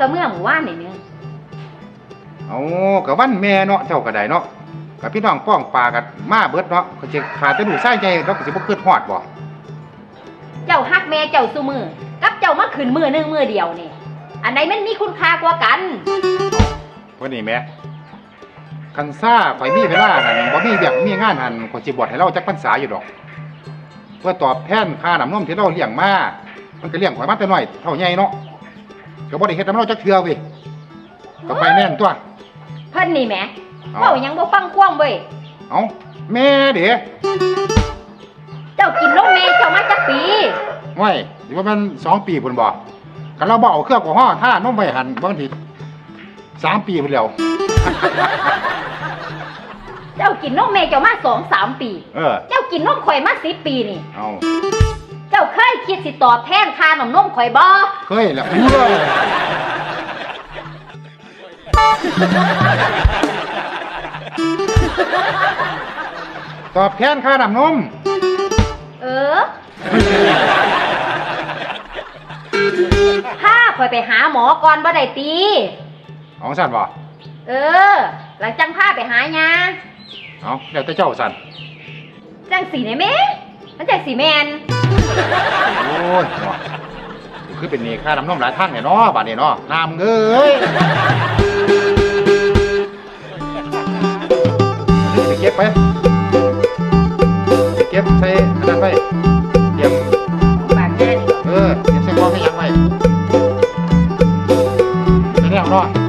กับเมื่อหมู่ว่านนี่นึงเอากับวันแม่เนาะเจ้าก็ได้เนาะกับพี่น้องป้องปลากันมาเบิดเนาะเขาจะขาดจะดูไส้ใจเราก็สิบ่คืดฮอดบ่เจ้าฮักแม่เจ้าซุมือกับเจ้ามาขึ้นมือหนึงมือเดียวนี่ อันไหนมันมีคุณค่ากว่ากันเพิ่นนี่แหม่คันซ่าข่อยมีเวลานั่นบ่มีเวียกมีงานหันข่อยสิบวชให้เราจักพรรษาอยู่ดอก เพื่อตอบแทนค่าน้ำนมที่เราเลี้ยงมา มันก็เลี้ยงข่อยมาแต่น้อยเท่าใหญ่เนาะ ก็บ่ได้เฮ็ดให้เราจักเทื่อเว้ยก็ไปแน่นตัว เพิ่นนี่แหมเอาเว้าหยังบ่ฟังความเว้ยเอาแม่เด้เจ้ากินนมแม่เจ้ามาจักปีไว้สิว่ามันสองปีพุ่นบ่กันเราบ่เอาเครื่องกอฮอล์ท่านมไว้หันบางทีสามปีพุ่นแล้ว เจ้ากินนมแม่เจ้ามาสองสามปี เออ เจ้ากินนมข่อยมาสิบปีนี่ เอาเจ้าเคยคิดสิตอบแทนค่านมนมข่อยบ่เคยแล้วเอ้ยตอบแทนค่าน้ำนม เออถ้าข่อยไปหาหมอก่อนบ่ได้ตีเอาสั่นบ่เออ หลังจังพาไปหายาเอาแล้วแต่เจ้าสั่นจังสีได้ไหมมันจังสีแมน โอ้ยคือเป็นเนค่าน้ำนมหลายท่านเนี่ยเนาะบาดเนี่ยเนาะน้ำเงยไปเก็บไปเก็บใช้อันนั้นไปเตรียมปแน่นี่เออเตรียมใส่กล่องให้ยังไว้ไปแล้วเนาะ